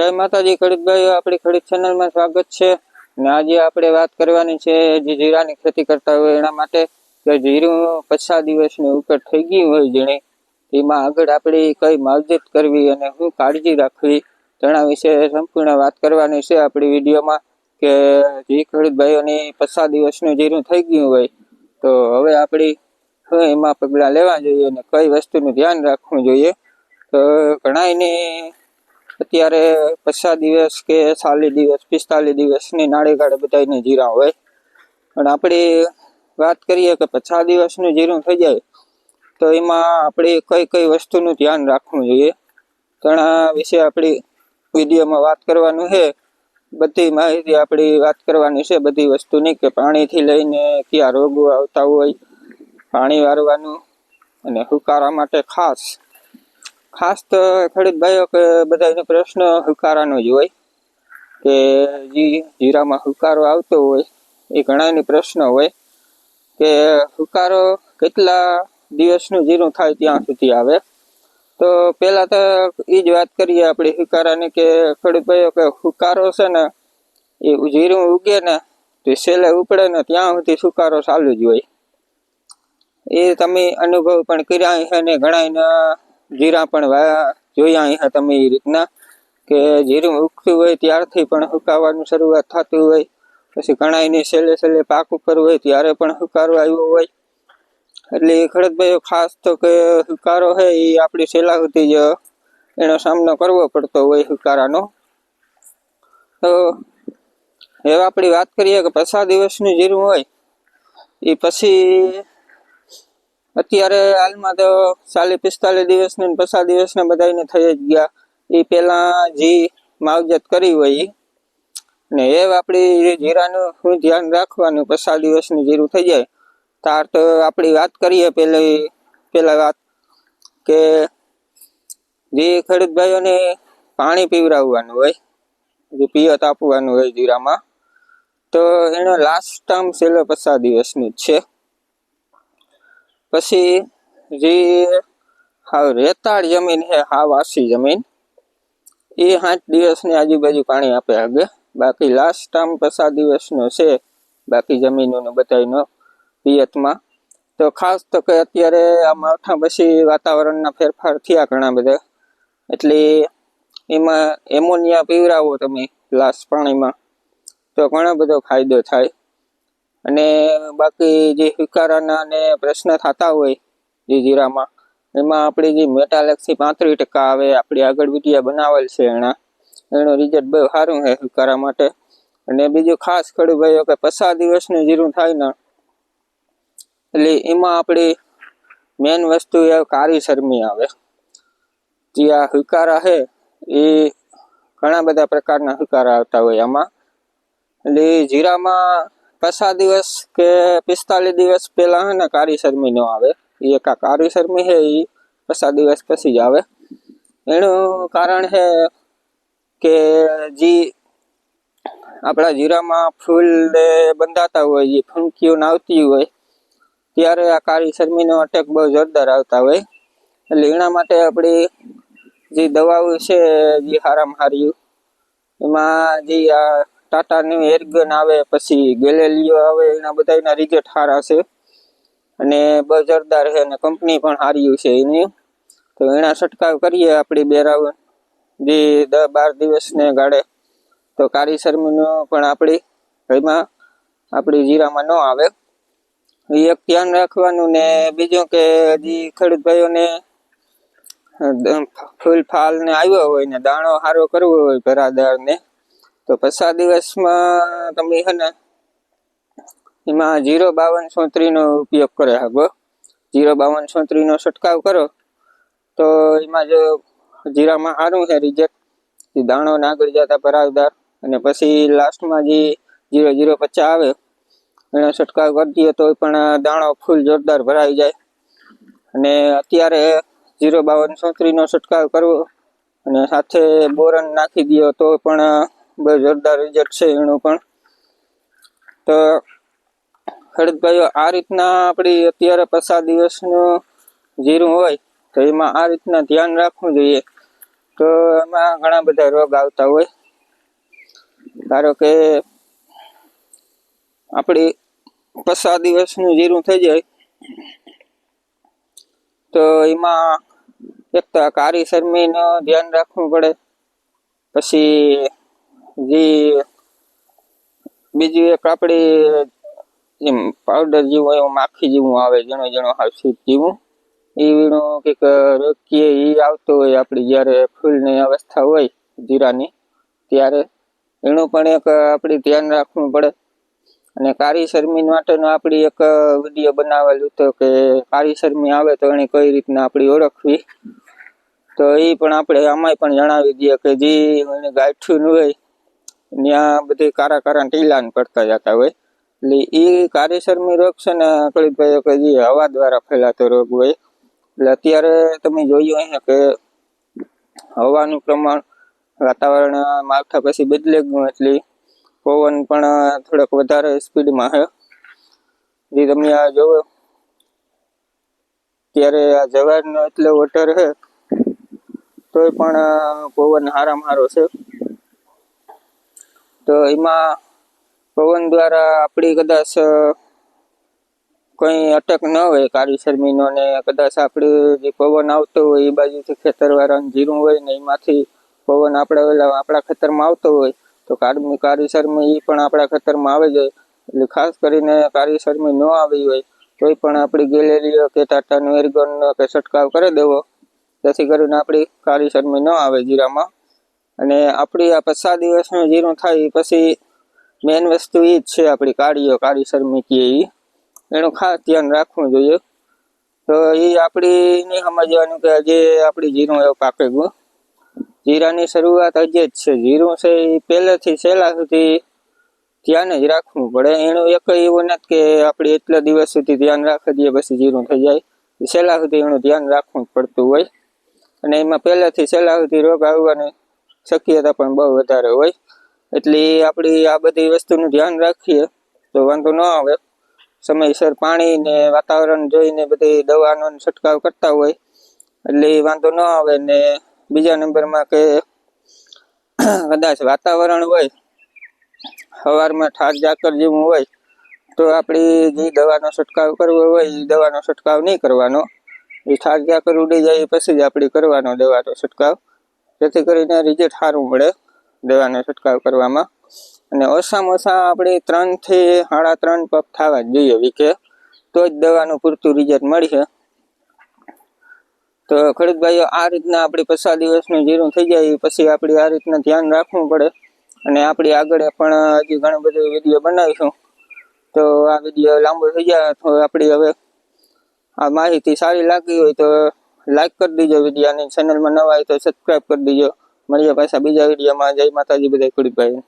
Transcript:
જય માતાજી ખડીતભાઈઓ આપણી ખડીત ચેનલમાં સ્વાગત છે. અને આજે આપણે વાત કરવાની છે જે જીરાની ખેતી કરતા હોય એના માટે. કે જીરું પચાસ દિવસની ઉપર થઈ ગયું હોય જેણે એમાં આગળ આપણે કઈ માવજત કરવી અને શું કાળજી રાખવી તેના વિશે સંપૂર્ણ વાત કરવાની છે આપણી વિડીયોમાં. કે જે ખેડૂત ભાઈઓની પચાસ દિવસનું જીરું થઈ ગયું હોય, તો હવે આપણી એમાં પગલાં લેવા જોઈએ અને કઈ વસ્તુનું ધ્યાન રાખવું જોઈએ. તો ઘણાયને અત્યારે પચાસ દિવસ કે ચાલીસ દિવસ, પિસ્તાલીસ દિવસની નાળે ગાળે બધાને જીરા હોય. પણ આપણે વાત કરીએ કે પચાસ દિવસનું જીરું થઈ જાય, તો એમાં આપણે કઈ કઈ વસ્તુનું ધ્યાન રાખવું જોઈએ? ઘણા વિશે આપણી વિડીયોમાં વાત કરવાનું છે. બધી માહિતી આપણી વાત કરવાની છે, બધી વસ્તુની કે પાણીથી લઈને કયા રોગો આવતા હોય, પાણી વારવાનું અને હુકારા માટે ખાસ ખાસ તો ખેડૂત ભાઈઓ કે બધાનો પ્રશ્ન હુકારાનો જ હોય કે જી જીરામાં હુકારો આવતો હોય એ ઘણાની પ્રશ્ન હોય કે હુકારો કેટલા દિવસનું જીરું થાય ત્યાં સુધી આવે. તો પહેલાં તો એ જ વાત કરીએ આપણે હુકારાની કે ખેડૂત કે હુકારો છે ને એ જીરું ઉગે ને તો છેલ્લે ઉપડે ને ત્યાં સુધી સુકારો ચાલુ જ હોય. એ તમે અનુભવ પણ કર્યા છે ને ઘણા જીરા પણ વાયા જોયા અહીંયા તમે એ રીતના કે જીરું ઉગતું હોય ત્યારથી પણ હુકાવાનું શરૂઆત થતું હોય. પછી કણાઈની છેલ્લે છેલ્લે પાક ઉપર હોય ત્યારે પણ હુકારો આવ્યો હોય. એટલે ખડતભાઈઓ ખાસ તો કે હુકારો છે એ આપણી છેલ્લા સુધી જ એનો સામનો કરવો પડતો હોય હુકારાનો. તો હવે આપણી વાત કરીએ કે પચાસ દિવસનું જીરું હોય. એ પછી અત્યારે હાલમાં તો ચાલીસ પિસ્તાલીસ દિવસને પચાસ દિવસને બધાને થઈ જ ગયા એ પેલા જે માવજત કરી હોય. ને એ આપણી જીરાનું ધ્યાન રાખવાનું પચાસ દિવસનું જીરું થઈ જાય તાર તો આપણી વાત કરીએ પેલી, પેલા વાત કે જે ખેડૂત પાણી પીવડાવવાનું હોય, જે પિયત આપવાનું હોય જીરામાં, તો એનો લાસ્ટ ટર્મ છેલ્લો પચાસ દિવસનું જ છે પછી જે હાવ રેતાળ જમીન છે, હાવ આસી જમીન, એ સાત દિવસની આજુબાજુ પાણી આપે આગળ બાકી લાસ્ટ ટાઈમ પસાર દિવસનો છે, બાકી જમીનોનો બધાયનો પિયતમાં. તો ખાસ તો કે અત્યારે આ માવઠા પછી વાતાવરણના ફેરફાર થયા ઘણા બધા. એટલે એમાં એમોનિયા પીવડાવો તમે લાસ્ટ પાણીમાં, તો ઘણો બધો ફાયદો થાય. અને બાકી જે હુકારાના ને પ્રશ્ન થતા હોય જે જીરામાં, એમાં આપણી જે મેટાલેક્સી પાંત્રીસ ટકા આવે, આપણી આગળ વિડીયા બનાવેલ છે એના. એનું રિઝલ્ટ બહુ સારું છે સ્વીકારા માટે. અને બીજું ખાસ ખેડૂત ભાઈઓ કે પચાસ દિવસનું જીરું થાય ને, એટલે એમાં આપણી મેન વસ્તુ એ કારી શરમી આવે. જે આ હુકારા છે, એ ઘણા બધા પ્રકારના હુકારા આવતા હોય આમાં. એટલે જીરામાં પચાસ દિવસ કે પિસ્તાલીસ દિવસ પહેલાં હે ને કાળી શરમી નો આવે. એ એક આ કાળી શરમી છે એ પચાસ દિવસ પછી જ આવે. એનું કારણ છે કે જે આપણા જીરામાં ફૂલ બંધાતા હોય, જે ફૂંકીઓને આવતી હોય, ત્યારે આ કાળી શરમીનો અટેક બહુ જોરદાર આવતા હોય. એટલે એના માટે આપણી જે દવાઓ છે, જે હારામાં હાર્યું એમાં જે આ ટાટાનું એરગન આવે, પછી ગેલેલિયો આવે, એના બધાના રિઝલ્ટ સારા છે. અને બહુ જોરદાર છે અને કંપની પણ સારી છે એની. તો એના છંટકાવ કરીએ આપણી બેરાવન જે દસ બાર દિવસને ગાળે. તો કાળી શરમીનો પણ આપણી, એમાં આપણી જીરામાં ન આવે. એ એક ધ્યાન રાખવાનું ને બીજું કે હજી ખેડૂત ભાઈઓને ફૂલ ફાલ ને આવ્યો હોય ને, દાણો સારો કરવો હોય ભરાદાર ને તો પચાસ દિવસમાં તમે છે ને, એમાં જીરો બાવન સોત્રીનો ઉપયોગ કરે શકો જીરો બાવન સોત્રીનો છંટકાવ કરો, તો એમાં જો જીરામાં સારું છે રિઝલ્ટ દાણો ને આગળ જતા ભરાવદાર અને પછી લાસ્ટમાં જે જીરો જીરો પચાસ આવે, એનો છંટકાવ કરી દઈએ તો પણ દાણો ફૂલ જોરદાર ભરાઈ જાય. અને અત્યારે જીરો બાવન સોત્રીનો છંટકાવ કરવો, અને સાથે બોરન નાખી દો તો પણ બહુ જોરદાર રિઝલ્ટ છે એનું પણ. તો ખેડૂત આ રીતના આપણી અત્યારે પસાર દિવસનું જીરું હોય, તો એમાં આ રીતના ધ્યાન રાખવું જોઈએ. તો એમાં ઘણા બધા રોગ આવતા હોય. ધારો કે આપણી પસાર દિવસનું જીરું થઈ જાય, તો એમાં એક તો કારી શરમીનું ધ્યાન રાખવું પડે. પછી જે બીજું એક આપણી જેમ પાવડર જેવું એવું માખી જેવું આવે જણો જણો હાવ સીટ જેવું. એ વીણો કંઈક રોકીએ, એ આવતો હોય આપણી જ્યારે ફૂલની અવસ્થા હોય જીરાની, ત્યારે એનું પણ એક આપણે ધ્યાન રાખવું પડે. અને કાળી શરમી માટેનો આપણી એક વીડિયો બનાવેલું હતો કે કાળી શરમી આવે તો એને કઈ રીતના આપણી ઓળખવી. તો એ પણ આપણે આમાંય પણ જણાવી દઈએ કે જે એને ગાંઠ્યું હોય ત્યાં બધી કારા કારા ટીલા પડતા જતા હોય. એટલે એ કાળી રોગ છે ને કળીભાઈ કે જે હવા દ્વારા ફેલાતો રોગ હોય. એટલે અત્યારે તમે જોયું અહીંયા કે હવાનું પ્રમાણ વાતાવરણ માવઠા પછી બદલે ગયું, એટલે પવન પણ થોડોક વધારે સ્પીડમાં છે જે તમે આ જોવો, ત્યારે આ જવારનો એટલો વોટર છે તોય પણ પવન હારામાં હારો છે. તો એમાં પવન દ્વારા આપણી કદાચ કંઈ અટક ન હોય કાળી શરમીનો ને કદાચ આપણે જે પવન આવતો હોય એ બાજુથી ખેતરવાળાનું જીરું હોય ને એમાંથી પવન આપણે આપણા ખેતરમાં આવતો હોય, તો કાળી શરમી એ પણ આપણા ખેતરમાં આવે જાય એટલે ખાસ કરીને કાળી શરમી ન આવી હોય, તોય પણ આપણી ગેલેરીઓ કે ટાટાનો એરગનનો કે છંટકાવ કરી દેવો. જેથી કરીને આપણી કાળી શરમી ન આવે જીરામાં. અને આપણી આ પચાસ દિવસનું જીરું થાય પછી મેન વસ્તુ એ જ છે આપણી કાળીઓ, કાળી શરમી એ એનું ખાસ ધ્યાન રાખવું જોઈએ. તો એ આપણી નહીં સમજવાનું કે હજી આપણી જીરું એવું પાકે ગયું જીરાની શરૂઆત હજી જ છે. જીરું છે એ પહેલેથી છેલ્લા સુધી ધ્યાન જ રાખવું પડે. એનું એક એવું નથી કે આપણે એટલા દિવસ સુધી ધ્યાન રાખી દઈએ પછી જીરું થઈ જાય. છેલ્લા સુધી એનું ધ્યાન રાખવું પડતું હોય. અને એમાં પહેલેથી છેલ્લા સુધી રોગ આવવાની શક્યતા પણ બહુ વધારે હોય. એટલે આપણી આ બધી વસ્તુનું ધ્યાન રાખીએ તો વાંધો ન આવે. સમયસર પાણી ને વાતાવરણ જોઈને બધી દવાનો છંટકાવ કરતા હોય. એટલે વાંધો ન આવે ને બીજા નંબરમાં કે કદાચ વાતાવરણ હોય સવારમાં ઠાર જાકર જેવું હોય, તો આપણી જે દવાનો છંટકાવ કરવો હોય એ દવાનો છંટકાવ નહીં કરવાનો. એ ઠાર જાકર ઉડી જાય પછી જ આપણે કરવાનો દવાનો છંટકાવ. જેથી કરીને રિઝલ્ટ સારું મળે દવાનો છંટકાવ કરવામાં. અને ઓછામાં ઓછા આપણે ત્રણથી સાડા ત્રણ પગ થવા જ જોઈએ વીકે તો જ દવાનું પૂરતું રિઝલ્ટ મળશે તો ખરીદભાઈઓ આ રીતના આપણી પચાસ દિવસનું જીરું થઈ જાય પછી આપણે આ રીતના ધ્યાન રાખવું પડે. અને આપણી આગળ પણ હજી ઘણું બધું વીડિયો બનાવીશું. તો આ વીડિયો લાંબો થઈ જાય તો આપણી હવે આ માહિતી સારી લાગી હોય તો લાઈક કરી દીજો વીડિયો અને ચેનલમાં નવા હોય તો સબસ્ક્રાઈબ કરી દીજો. મળીએ પાછા બીજા વિડીયોમાં. જય માતાજી બધા ખરીદભાઈ